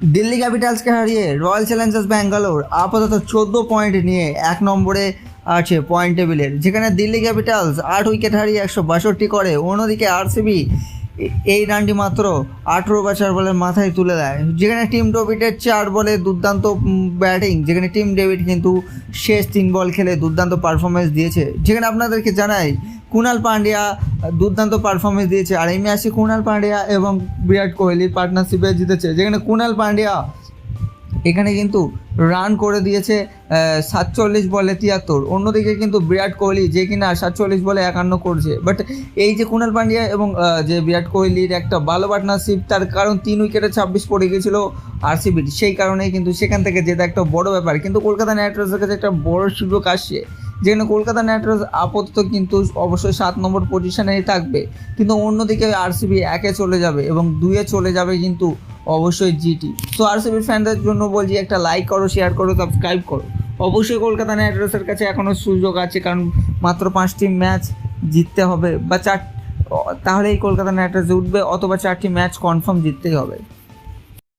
দিল্লি ক্যাপিটালসকে হারিয়ে royal Challengers Bangalore আপাতত চোদ্দ পয়েন্ট নিয়ে এক নম্বরে আছে পয়েন্ট টেবিলের, যেখানে দিল্লি ক্যাপিটালস আট উইকেট হারিয়ে একশো বাষট্টি করে। অন্যদিকে আরসিবি এই রানটি মাত্র আঠেরো বা চার বলের মাথায় তুলে দেয়। যেখানে টিম ডেভিডের চার বলে দুর্দান্ত ব্যাটিং, যেখানে টিম ডেভিড কিন্তু শেষ তিন বল খেলে দুর্দান্ত পারফরমেন্স দিয়েছে। যেখানে আপনাদেরকে জানাই, কুনাল পান্ডিয়া দুর্দান্ত পারফরমেন্স দিয়েছে, আর এই ম্যাচে কুনাল পান্ডিয়া এবং বিরাট কোহলির পার্টনারশিপে জিতেছে। যেখানে কুনাল পান্ডিয়া, এখানে কিন্তু রান করে দিয়েছে সাতচল্লিশ বলে তিয়াত্তর। অন্যদিকে কিন্তু বিরাট কোহলি যে কিনা সাতচল্লিশ বলে একান্ন করছে। বাট এই যে কুণাল পান্ডিয়া এবং যে বিরাট কোহলির একটা ভালো পার্টনারশিপ তার কারণ তিন উইকেটে ছাব্বিশ পড়ে গেছিল আরসিবির সেই কারণেই কিন্তু সেখান থেকে যেটা একটা বড় ব্যাপার, কিন্তু কলকাতা নাইট রাইডার্সের কাছে একটা বড় সুযোগ আসছে। যেখানে কলকাতা নাইট রাইডার্স আপাতত কিন্তু অবশ্যই সাত নম্বর পজিশনেই থাকবে। কিন্তু অন্যদিকে আরসিবি একে চলে যাবে এবং দুয়ে চলে যাবে কিন্তু অবশ্যই জিটি। তো আরসিবির ফ্যানদের জন্য বলছি, একটা লাইক করো শেয়ার করো সাবস্ক্রাইব করো। অবশ্যই কলকাতা নাইট রাইডার্সের কাছে এখনও সুযোগ আছে, কারণ মাত্র পাঁচটি ম্যাচ জিততে হবে, বা চার তাহলেই কলকাতা নাইট রাইডার্স উঠবে, অথবা চারটি ম্যাচ কনফার্ম জিততেই হবে।